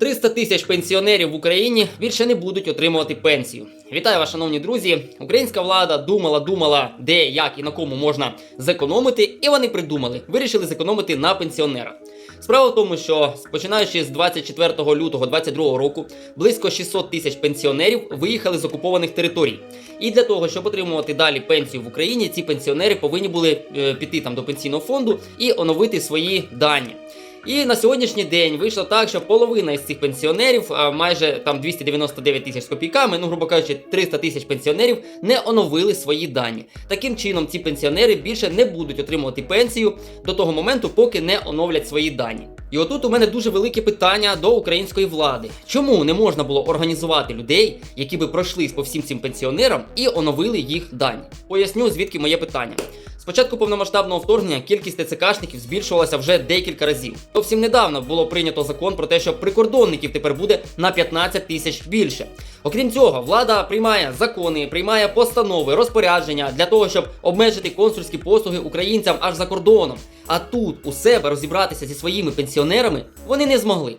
300 тисяч пенсіонерів в Україні більше не будуть отримувати пенсію. Вітаю вас, шановні друзі. Українська влада думала, думала, де, як і на кому можна зекономити, і вони придумали, вирішили зекономити на пенсіонерах. Справа в тому, що починаючи з 24 лютого 2022 року, близько 600 тисяч пенсіонерів виїхали з окупованих територій. І для того, щоб отримувати далі пенсію в Україні, ці пенсіонери повинні були е, піти там до пенсійного фонду і оновити свої дані. І на сьогоднішній день вийшло так, що половина із цих пенсіонерів, майже там 299 тисяч з копійками, ну грубо кажучи, 300 тисяч пенсіонерів не оновили свої дані. Таким чином, ці пенсіонери більше не будуть отримувати пенсію до того моменту, поки не оновлять свої дані. І отут у мене дуже велике питання до української влади. Чому не можна було організувати людей, які би пройшлись по всім цим пенсіонерам і оновили їх дані? Поясню, звідки моє питання. Початку повномасштабного вторгнення кількість ТЦКшників збільшувалася вже декілька разів. Зовсім недавно було прийнято закон про те, що прикордонників тепер буде на 15 тисяч більше. Окрім цього, влада приймає закони, приймає постанови, розпорядження для того, щоб обмежити консульські послуги українцям аж за кордоном. А тут у себе розібратися зі своїми пенсіонерами вони не змогли.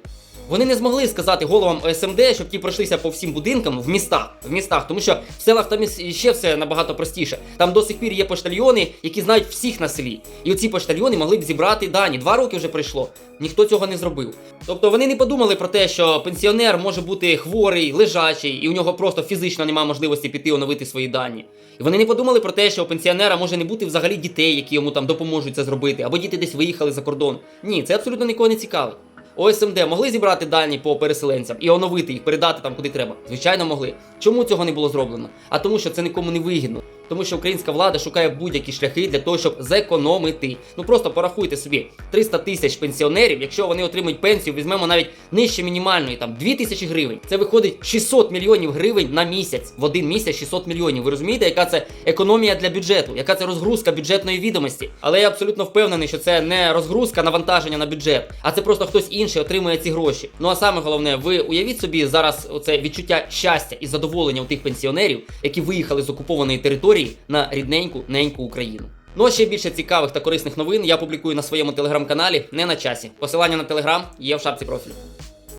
Вони не змогли сказати головам ОСМД, щоб ті пройшлися по всім будинкам в містах, в містах, тому що в селах там ще все набагато простіше. Там до сих пір є поштальйони, які знають всіх на селі. І оці поштальйони могли б зібрати дані. Два роки вже пройшло. Ніхто цього не зробив. Тобто вони не подумали про те, що пенсіонер може бути хворий, лежачий, і у нього просто фізично немає можливості піти оновити свої дані. І вони не подумали про те, що у пенсіонера може не бути взагалі дітей, які йому там допоможуть це зробити, або діти десь виїхали за кордон. Ні, це абсолютно нікого не цікавить. ОСМД могли зібрати дані по переселенцям і оновити їх, передати там куди треба. Звичайно, могли. Чому цього не було зроблено? А тому, що це нікому не вигідно. Тому що українська влада шукає будь-які шляхи для того, щоб зекономити. Ну просто порахуйте собі 300 тисяч пенсіонерів, якщо вони отримують пенсію, візьмемо навіть нижче мінімальної, там 2 тисячі гривень. Це виходить 600 мільйонів гривень на місяць. В один місяць 600 мільйонів. Ви розумієте, яка це економія для бюджету, яка це розгрузка бюджетної відомості? Але я абсолютно впевнений, що це не розгрузка навантаження на бюджет, а це просто хтось інший отримує ці гроші. Ну а саме головне, ви уявіть собі зараз оце відчуття щастя і задоволення у тих пенсіонерів, які виїхали з окупованої території на рідненьку неньку Україну. Ну а ще більше цікавих та корисних новин я публікую на своєму телеграм-каналі не на часі. Посилання на телеграм є в шапці профілю.